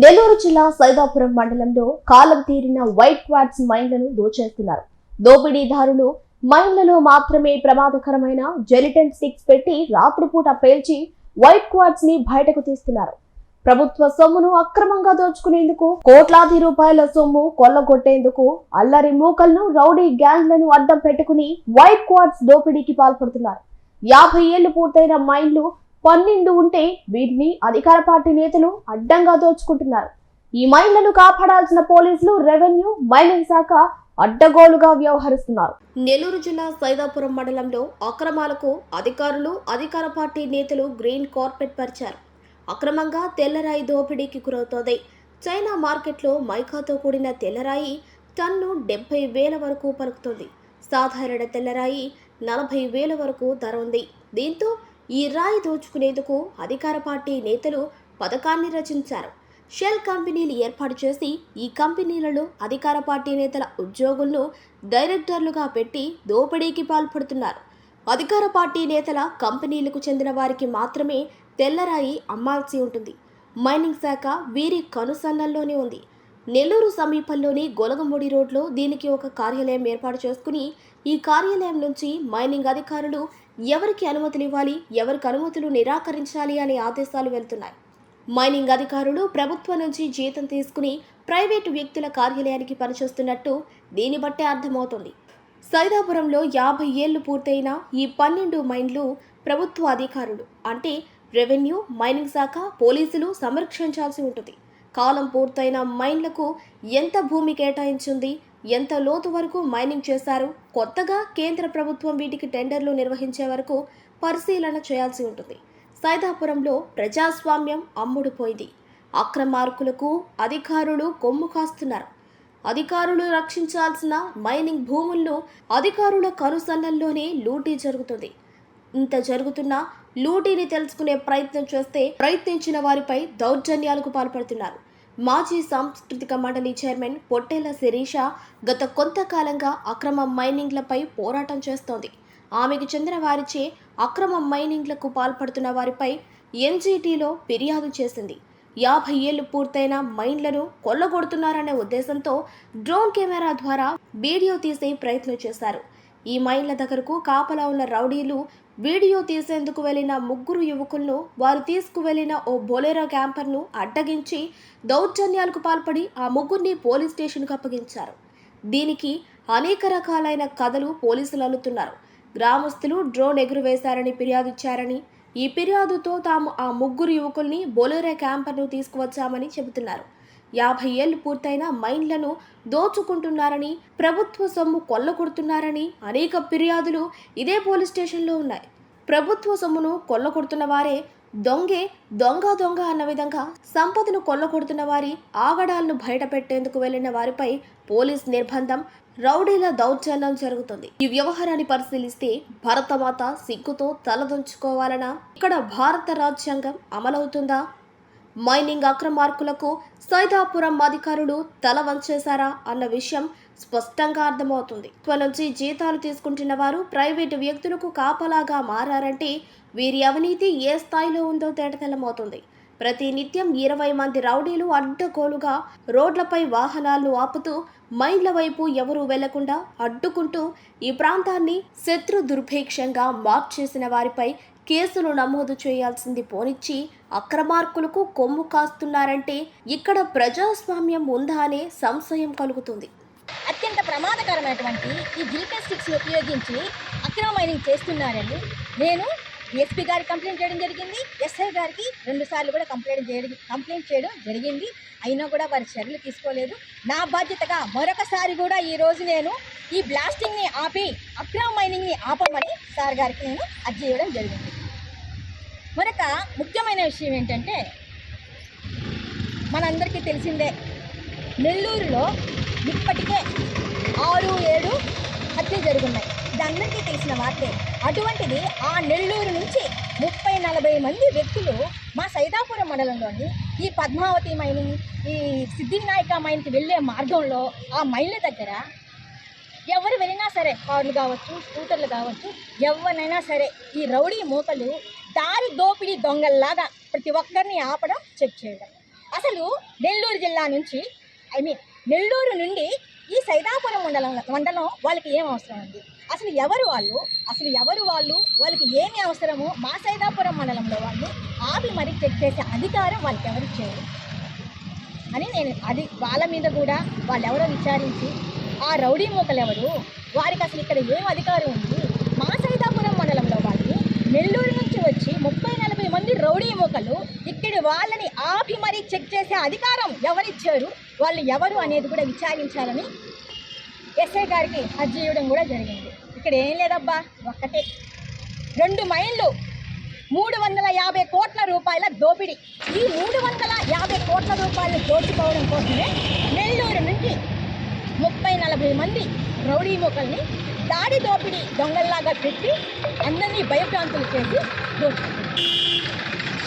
నెల్లూరు జిల్లా సైదాపురం మండలంలో కాలం తీరిన వైట్ క్వాడ్స్ మైన్లను దోచేస్తున్నారు. దోపిడీదారులు మైన్లలో మాత్రమే ప్రమాదకరమైన జెలిటన్ స్టిక్స్ పెట్టి రాత్రిపూట పేల్చి వైట్ క్వాడ్స్ని బయటకు తీస్తున్నారు. ప్రభుత్వ సొమ్మును అక్రమంగా దోచుకునేందుకు కోట్లాది రూపాయల సొమ్ము కొల్లగొట్టేందుకు అల్లరి మూకలను రౌడీ గ్యాంగ్లను అడ్డం పెట్టుకుని వైట్ క్వాడ్స్ దోపిడీకి పాల్పడుతున్నారు. యాభై ఏళ్ళు పూర్తయిన మైన్లు పన్నెండు ఉంటే వీటిని అధికార పార్టీ నేతలు అడ్డంగా దోచుకుంటున్నారు. ఈ మైళ్ళను కాపాడాల్సిన పోలీసులు రెవెన్యూ మైనింగ్ శాఖ అడ్డగోలుగా వ్యవహరిస్తున్నారు. నెల్లూరు జిల్లా సైదాపురం మండలంలో అక్రమాలకు అధికారులు అధికార పార్టీ నేతలు గ్రీన్ కార్పెట్ పరిచారు. అక్రమంగా తెల్లరాయి దోపిడీకి గురవుతోంది. చైనా మార్కెట్లో మైకాతో కూడిన తెల్లరాయి టన్ను డెబ్బై వేల వరకు పలుకుతుంది. సాధారణ తెల్లరాయి నలభై వేల వరకు ధర ఉంది. దీంతో ఈ రాయి దోచుకునేందుకు అధికార పార్టీ నేతలు పథకాన్ని రచించారు. షెల్ కంపెనీలు ఏర్పాటు చేసి ఈ కంపెనీలలో అధికార పార్టీ నేతల ఉద్యోగులను డైరెక్టర్లుగా పెట్టి దోపిడీకి పాల్పడుతున్నారు. అధికార పార్టీ నేతల కంపెనీలకు చెందిన వారికి మాత్రమే తెల్లరాయి అమ్మాల్సి ఉంటుంది. మైనింగ్ శాఖ వీరి కనుసన్నల్లోనే ఉంది. నెల్లూరు సమీపంలోని గొలగముడి రోడ్లో దీనికి ఒక కార్యాలయం ఏర్పాటు చేసుకుని ఈ కార్యాలయం నుంచి మైనింగ్ అధికారులు ఎవరికి అనుమతులు ఇవ్వాలి ఎవరికి అనుమతులు నిరాకరించాలి అనే ఆదేశాలు వెళ్తున్నాయి. మైనింగ్ అధికారులు ప్రభుత్వం నుంచి జీతం తీసుకుని ప్రైవేటు వ్యక్తుల కార్యాలయానికి పనిచేస్తున్నట్టు దీన్ని బట్టే అర్థమవుతుంది. సైదాపురంలో యాభై ఏళ్ళు పూర్తయిన ఈ పన్నెండు మైన్లు ప్రభుత్వ అధికారులు అంటే రెవెన్యూ మైనింగ్ శాఖ పోలీసులు సంరక్షించాల్సి ఉంటుంది. కాలం పూర్తయిన మైన్లకు ఎంత భూమి కేటాయించింది? ఎంత లోతు వరకు మైనింగ్ చేశారు? కొత్తగా కేంద్ర ప్రభుత్వం వీటికి టెండర్లు నిర్వహించే వరకు పరిశీలన చేయాల్సి ఉంటుంది. సైదాపురంలో ప్రజాస్వామ్యం అమ్ముడుపోయింది. అక్రమార్కులకు అధికారులు కొమ్ము కాస్తున్నారు. అధికారులు రక్షించాల్సిన మైనింగ్ భూములను అధికారుల కనుసన్నల్లోనే లూటీ జరుగుతుంది. ఇంత జరుగుతున్నా లూటీని తెలుసుకునే ప్రయత్నం చేస్తే ప్రయత్నించిన వారిపై దౌర్జన్యాలకు పాల్పడుతున్నారు. మాజీ సాంస్కృతిక మండలి చైర్మన్ పొట్టేల శిరీష గత కొంతకాలంగా అక్రమ మైనింగ్లపై పోరాటం చేస్తోంది. ఆమెకు చెందిన వారిచే అక్రమ మైనింగ్లకు పాల్పడుతున్న వారిపై ఎన్జీటీలో ఫిర్యాదు చేసింది. యాభై ఏళ్ళు పూర్తయిన మైన్లను కొల్లగొడుతున్నారనే ఉద్దేశంతో డ్రోన్ కెమెరా ద్వారా వీడియో తీసే ప్రయత్నం చేశారు. ఈ మైన్ల దగ్గరకు కాపలా ఉన్న రౌడీలు వీడియో తీసేందుకు వెళ్ళిన ముగ్గురు యువకులను వారు తీసుకువెళ్ళిన ఓ బొలెరో క్యాంపర్ను అడ్డగించి దౌర్జన్యాలకు పాల్పడి ఆ ముగ్గురిని పోలీస్ స్టేషన్కు అప్పగించారు. దీనికి అనేక రకాలైన కథలు పోలీసులు అల్లుతున్నారు. గ్రామస్తులు డ్రోన్ ఎగురువేశారని ఫిర్యాదు ఇచ్చారని ఈ ఫిర్యాదుతో తాము ఆ ముగ్గురు యువకుల్ని బొలెరో క్యాంపర్ను తీసుకువచ్చామని చెబుతున్నారు. యాభై ఏళ్ళు పూర్తయిన మైన్లను దోచుకుంటున్నారని ప్రభుత్వ సొమ్ము కొల్లగొడుతున్నారని అనేక ఫిర్యాదులు ఇదే పోలీస్ స్టేషన్లో ఉన్నాయి. ప్రభుత్వ సొమ్మును కొల్లగొడుతున్న వారే దొంగే దొంగ దొంగ అన్న విధంగా సంపదను కొల్లగొడుతున్న వారి ఆగడాలను బయటపెట్టేందుకు వెళ్ళిన వారిపై పోలీస్ నిర్బంధం రౌడీల దౌర్జన్యం జరుగుతుంది. ఈ వ్యవహారాన్ని పరిశీలిస్తే భరతమాత సిగ్గుతో తలదొంచుకోవాలనా ఇక్కడ భారత రాజ్యాంగం అమలవుతుందా? మైనింగ్ అక్రమార్కులకు సైదాపురం అధికారులు తల వంచేశారా అన్న విషయం స్పష్టంగా అర్థమవుతుంది. ఇప్పటి నుంచి జీతాలు తీసుకుంటున్న వారు ప్రైవేటు వ్యక్తులకు కాపలాగా మారారంటే వీరి అవినీతి ఏ స్థాయిలో ఉందో తేటతెల్లమవుతుంది. ప్రతి నిత్యం ఇరవై మంది రౌడీలు అడ్డగోలుగా రోడ్లపై వాహనాలను ఆపుతూ మైండ్ల వైపు ఎవరూ వెళ్ళకుండా అడ్డుకుంటూ ఈ ప్రాంతాన్ని శత్రు దుర్భిక్షంగా మార్చేసిన వారిపై కేసులు నమోదు చేయాల్సింది పోనిచ్చి అక్రమార్కులకు కొమ్ము కాస్తున్నారంటే ఇక్కడ ప్రజాస్వామ్యం ఉందా అనే సంశయం కలుగుతుంది. అత్యంత ప్రమాదకరమైనటువంటి ఈ జిల్పెన్ స్టిక్స్ ఉపయోగించి అక్రమ మైనింగ్ చేస్తున్నారని నేను ఎస్పీ గారికి కంప్లైంట్ చేయడం జరిగింది. ఎస్ఐ గారికి రెండు సార్లు కూడా కంప్లైంట్ చేయడం కంప్లైంట్ చేయడం జరిగింది. అయినా కూడా వారి చర్యలు తీసుకోలేదు. నా బాధ్యతగా మరొకసారి కూడా ఈ రోజు నేను ఈ బ్లాస్టింగ్ని ఆపి అక్రమ మైనింగ్ని ఆపమని సార్ గారికి నేను అర్జీ చేయడం జరిగింది. మరొక ముఖ్యమైన విషయం ఏంటంటే మనందరికీ తెలిసిందే నెల్లూరులో ఇప్పటికే ఆరు ఏడు హత్యలు జరుగున్నాయి ఇది అందరికీ తెలిసిన వార్తే అటువంటిది ఆ నెల్లూరు నుంచి ముప్పై నలభై మంది వ్యక్తులు మా సైదాపురం మండలంలోని ఈ పద్మావతి మైని ఈ సిద్ధివినాయక మైన్కి వెళ్ళే మార్గంలో ఆ మైన్ల దగ్గర ఎవరు వెళ్ళినా సరే కార్లు కావచ్చు స్కూటర్లు కావచ్చు ఎవరినైనా సరే ఈ రౌడీ మూకలు దారి దోపిడీ దొంగల్లాగా ప్రతి ఒక్కరిని ఆపడం చెక్ చేయడం. అసలు నెల్లూరు జిల్లా నుంచి ఐ మీన్ నెల్లూరు నుండి ఈ సైదాపురం మండలం మండలం వాళ్ళకి ఏం అవసరం ఉంది అసలు ఎవరు వాళ్ళు? అసలు ఎవరు వాళ్ళు? వాళ్ళకి ఏమి అవసరమో మా సైదాపురం మండలంలో వాళ్ళు ఆపి మరి చెక్ చేసే అధికారం వాళ్ళకి ఎవరిచ్చారు అని నేను అది వాళ్ళ మీద కూడా వాళ్ళు ఎవరో విచారించి ఆ రౌడీ మూకలు ఎవరు వారికి అసలు ఇక్కడ ఏం అధికారం ఉంది? మా సైదాపురం మండలంలో వాళ్ళు నెల్లూరు నుంచి వచ్చి ముప్పై నలభై మంది రౌడీ మూకలు ఇక్కడి వాళ్ళని ఆపి మరీ చెక్ చేసే అధికారం ఎవరిచ్చారు? వాళ్ళు ఎవరు అనేది కూడా విచారించాలని ఎస్ఐ గారికి అర్జీ ఇవ్వడం కూడా జరిగింది. ఇక్కడ ఏం లేదబ్బా ఒక్కటే. రెండు మైళ్ళు మూడు వందల యాభై కోట్ల రూపాయల దోపిడీ. ఈ మూడు వందల యాభై కోట్ల రూపాయలు దోచుకోవడం కోసమే నెల్లూరు నుంచి ముప్పై నలభై మంది రౌడీ మొక్కల్ని దాడి దోపిడీ దొంగల్లాగా పెట్టి అందరినీ భయభ్రాంతులు చేసి దోచుకుంటుంది